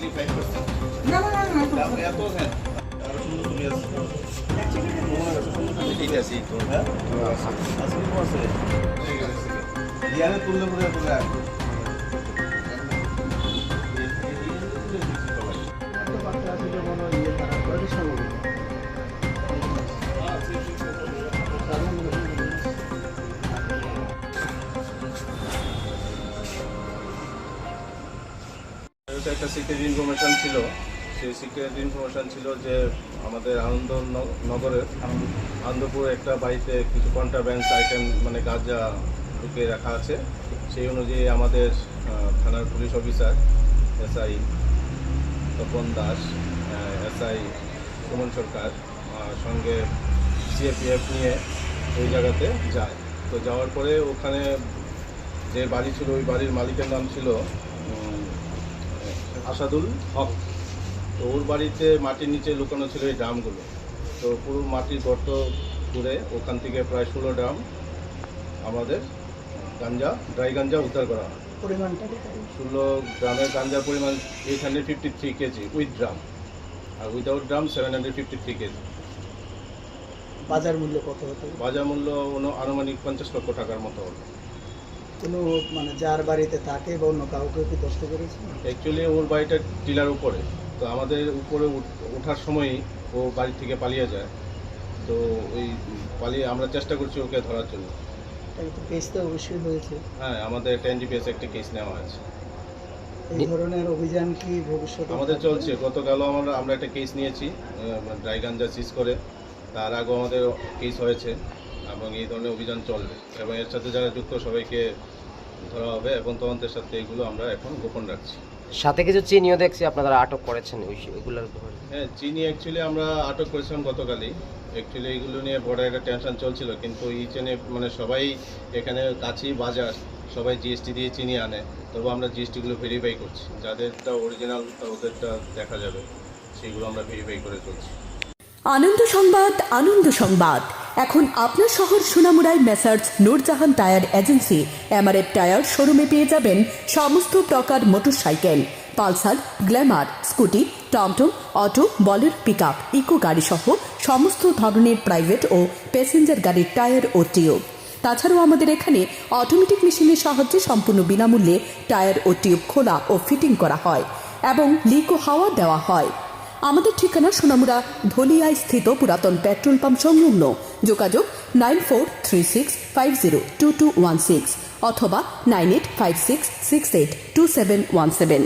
না না না না এত হ্যাঁ আরও সুন্দর সুন্দর আছে, ঠিক আছে। তো হ্যাঁ আজকে তো আছে ইয়ারে তুললে পরে পরে এটা একটা সিক্রেট ইনফরমেশন ছিল। সেই সিক্রেট ইনফরমেশন ছিল যে আমাদের আনন্দ নগরের আনন্দপুর একটা বাড়িতে কিছু কন্ট্রাব্যান্স আইটেম মানে গাঁজা ঢুকে রাখা আছে। সেই অনুযায়ী আমাদের থানার police officer, S I Tapan Das S I Suman Sarkar সঙ্গে সিএপিএফ নিয়ে ওই জায়গাতে যায়। তো যাওয়ার পরে ওখানে যে বাড়ি ছিল, ওই বাড়ির মালিকের নাম ছিল আসাদুল হক। তো ওর বাড়িতে মাটির নিচে লুকানো ছিল এই ড্রামগুলো। তো পুরো মাটির গর্ত করে ওখান থেকে প্রায় ষোলো ড্রাম আমাদের গাঞ্জা ড্রাই গাঞ্জা উদ্ধার করা হয়। পরিমাণটা ষোলো গ্রামের গাঞ্জার পরিমাণ eight hundred fifty three K G with drum R without drum seven hundred fifty three K G বাজার মূল্য কত হতো? বাজার মূল্য আনুমানিক পঞ্চাশ লক্ষ টাকার মতো হলো। কোনো মানে যার বাড়িতে থাকে বা অন্য কাউকে কি দস্ত করেছে অ্যাকচুয়ালি ওর বাড়িটা টিলার উপরে। তো আমাদের উপরে ওঠার সময়ই ও বাড়ি থেকে পালিয়ে যায়। তো ওই পালিয়ে আমরা চেষ্টা করছি ওকে ধরার জন্য। তাকে তো অবশ্যই হয়েছে। হ্যাঁ আমাদের একটা এনডিপিএস একটা কেস নেওয়া আছে এই ধরনের অভিযান কি ভবিষ্যতে আমাদের চলছে। গতকালও আমরা আমরা একটা কেস নিয়েছি ড্রাই গাঞ্জা সিজ করে। তার আগেও আমাদের কেস হয়েছে। এবং এই ধরনের অভিযান চলবে। এবং এর সাথে যারা যুক্ত সবাইকে ধরা হবে এবং তদন্তের সাথে এগুলো আমরা এখন গোপন রাখছি। সাথে কিছু চিনিও দেখছি আপনারা আটক করেছেন ওই ওইগুলোর ব্যাপারে। হ্যাঁ চিনি অ্যাকচুয়ালি আমরা আটক করেছিলাম গতকালই। অ্যাকচুয়ালি এইগুলো নিয়ে বড় একটা টেনশন চলছিল কিন্তু এই চেনে মানে সবাই এখানে কাছেই বাজার সবাই জিএসটি দিয়ে চিনি আনে তবু আমরা জিএসটিগুলো ভেরিফাই করছি। যাদেরটা অরিজিনাল ওদেরটা দেখা যাবে। সেইগুলো আমরা ভেরিফাই করে চলছি। আনন্দ সংবাদ আনন্দ সংবাদ। এখন আপনার শহর সোনামুড়ায় messrs Nurjahan tyre agency MRF tyre শোরুমে পেয়ে যাবেন সমস্ত প্রকার মোটরসাইকেল, পালসার, গ্ল্যামার, স্কুটি, টমটম, অটো, বলের পিক আপ ইকো গাড়ি সহ সমস্ত ধরনের প্রাইভেট ও প্যাসেঞ্জার গাড়ির টায়ার ও টিউব। তাছাড়াও আমাদের এখানে অটোমেটিক মেশিনের সাহায্যে সম্পূর্ণ বিনামূল্যে টায়ার ও টিউব খোলা ও ফিটিং করা হয় এবং লিক ও হাওয়া দেওয়া হয়। আমাদের ঠিকানা সোনামুড়া ধলিয়ায় স্থিত পুরাতন পেট্রোল পাম্প সংলগ্ন যোগাযোগ nine four three six five zero two two one six অথবা nine eight five six six eight two seven one seven.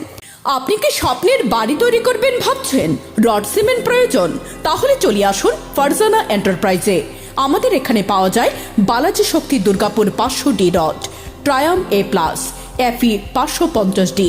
আপনি কি স্বপ্নের বাড়ি তৈরি করবেন ভাবছেন? রড সিমেন্ট প্রয়োজন? তাহলে চলে আসুন ফারজানা এন্টারপ্রাইজে। আমাদের এখানে পাওয়া যায় বালাজি শক্তি দুর্গাপুর পাঁচশো ডি রড, ট্রায়াম এ প্লাস, এফি পাঁচশো পঞ্চাশ ডি।